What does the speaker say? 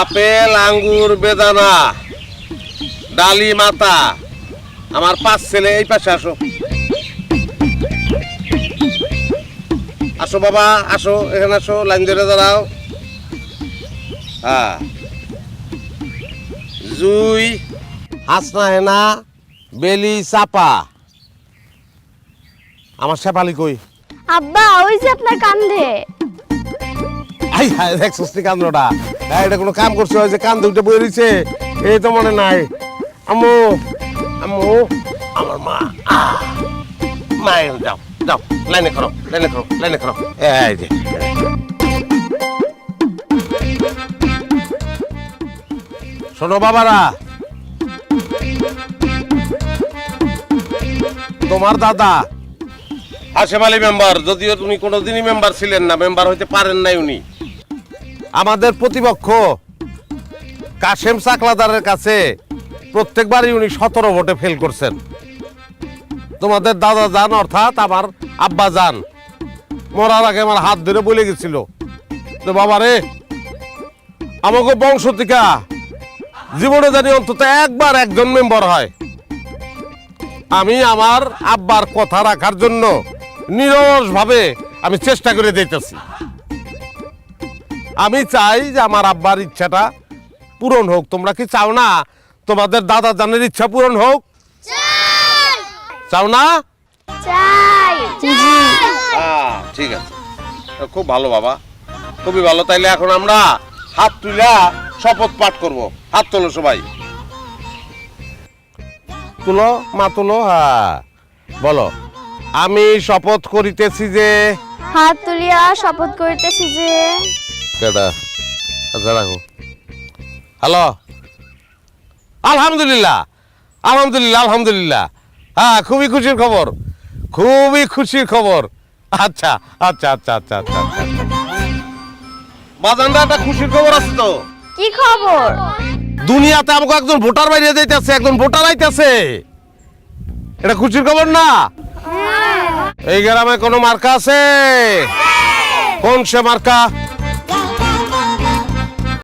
Apple আঙ্গুর বেদানা ডালি মাতা আমার পাঁচ ছেলে এই পাশে আসো। আসো বাবা আসো এখানে আসো লাইন ধরে দাঁড়াও। হ্যাঁ। জুই হাসনা হেনা বেলি চাপা। আমার শেফালি কই? আব্বা ওই যে আপনার কান্দে আই দেখছিস নি কান্দটা হ্যাঁ এটা কোনো কাম করছে যে কান দুটো বই রয়েছে এই তো মনে নাই। আম্মু আম্মু, আমার মা! মা যাও যাও, লাইনে করো লাইনে করো লাইনে করো এই যে। শোনো বাবারা, তোমার দাদা আশেফ আলী মেম্বার, যদিও তুমি কোনোদিনই মেম্বার ছিলেন না, মেম্বার হইতে পারেন নাই উনি। আমাদের প্রতিপক্ষ কাশেম সাকলাদারের কাছে প্রত্যেকবারই উনি সতেরো ভোটে ফেল করছেন। তোমাদের দাদা যান, অর্থাৎ আমার আব্বা যান, মরার আগে আমার হাত ধরে বলে গেছিল তো বাবা রে আমাকে বংশ থেকে জীবনে জানি অন্তত একবার একজন মেম্বার হয়। আমি আমার আব্বার কথা রাখার জন্য নিরসভাবে আমি চেষ্টা করে দিতেছি আমি চাই যে আমার আব্বার ইচ্ছাটা পূরণ হোক। তোমরা কি চাও না? তোমাদের দাদা জানের ইচ্ছা পূরণ হোক? চাও না? ঠিক আছে। খুব ভালো বাবা। খুবই ভালো। তাইলে এখন আমরা হাত তুলা শপথ পাঠ করব। হাত তোলো সবাই। তুলো মা তুলো হ্যাঁ বলো আমি শপথ করিতেছি যে হাত তুলিয়া শপথ করিতেছি যে কেটা আচ্ছা রাখো হ্যালো আলহামদুলিল্লাহ। আলহামদুলিল্লাহ আলহামদুলিল্লাহ। হ্যাঁ খুবই খুশির খবর। খুবই খুশির খবর। আচ্ছা আচ্ছা আচ্ছা আচ্ছা আচ্ছা। আচ্ছা একটা খুশির খবর আছে তো? কি খবর? দুনিয়াতে আমাকে একজন ভোটার বাইরে যাইতেছে একজন ভোটার আইতেছে। এটা খুশির খবর না? এই গ্রামে কোনো মার্কা আছে। কোন সে মার্কা?